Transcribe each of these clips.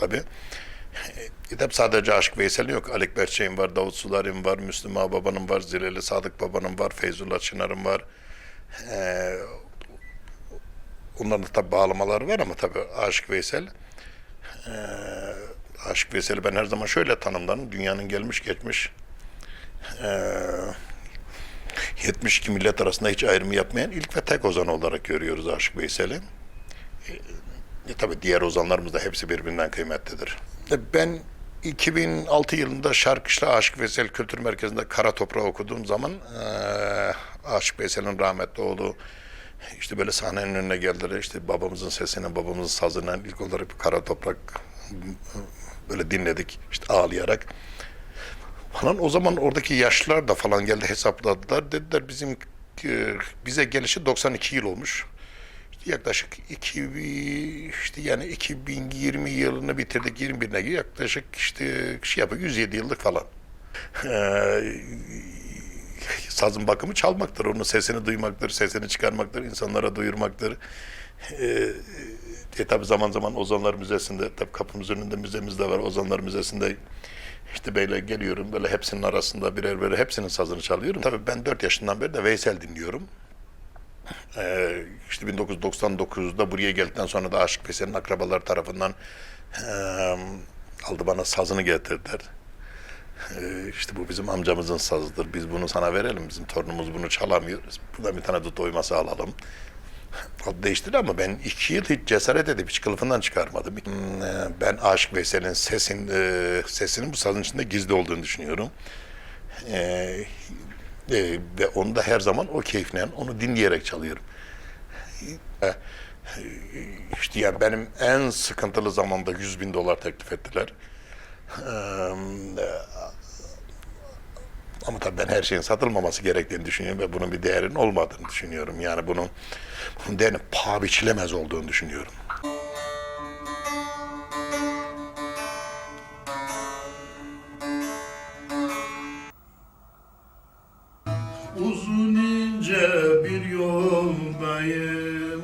tabii. E, tabii sadece Aşık Veysel'in yok. Alek Berçek'in var, Davut Sular'ın var, Müslüm Ağa Baba'nın var, Zileli Sadık Baba'nın var, Feyzullah Çınar'ın var. E, onların da tabii bağlamaları var ama tabii Aşık Veysel e, Aşık Veysel'i ben her zaman şöyle tanımlarım. Dünyanın gelmiş geçmiş e, 72 millet arasında hiç ayrımı yapmayan ilk ve tek ozan olarak görüyoruz Aşık Veysel'i. E, tabii diğer ozanlarımız da hepsi birbirinden kıymetlidir. E, Ben 2006 yılında Şarkışla Aşık Veysel Kültür Merkezi'nde Kara Toprağı okuduğum zaman e, Aşık Veysel'in rahmetli oğlu işte böyle sahnenin önüne geldiler. İşte babamızın sesini, babamızın sazını ilk olarak bir Kara Toprak böyle dinledik işte ağlayarak falan. O zaman oradaki yaşlılar da falan geldi hesapladılar. Dediler bizim e, bize gelişi 92 yıl olmuş. Yaklaşık 2000 işte yani 2020 yılını bitirdik 21'ine yaklaşık işte şey yapıyor 107 yıllık falan. Ee, sazın bakımı çalmaktır. Onun sesini duymaktır, sesini çıkarmaktır, insanlara duyurmaktır. Ee, e, tabi zaman zaman Ozanlar Müzesi'nde, tabi kapımızın önünde müzemiz de var. Ozanlar Müzesi'nde işte böyle geliyorum, böyle hepsinin arasında birer birer hepsinin sazını çalıyorum. Tabii ben 4 yaşından beri de Veysel dinliyorum. Ee, işte 1999'da buraya geldikten sonra da Aşık Veysel'in akrabaları tarafından aldı bana sazını getirdiler. Ee, işte bu bizim amcamızın sazıdır. Biz bunu sana verelim. Bizim torunumuz bunu çalamıyor. Buradan bir tane dut oyması alalım. O değiştirdi ama ben iki yıl hiç cesaret edip hiç kılıfından çıkarmadım. Hmm, Ben Aşık Veysel'in sesin, sesinin bu sazın içinde gizli olduğunu düşünüyorum. E, ve onu da her zaman o keyifle, onu dinleyerek çalıyorum. E, işte yani benim en sıkıntılı zamanda 100 bin dolar teklif ettiler. Eee, ama tabii ben her şeyin satılmaması gerektiğini düşünüyorum ve bunun bir değerinin olmadığını düşünüyorum. Yani bunun, bunun değerinin paha biçilemez olduğunu düşünüyorum. Uzun ince bir yoldayım.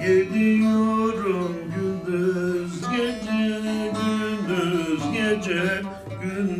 Gidiyorum gündüz gece gündüz gece gündüz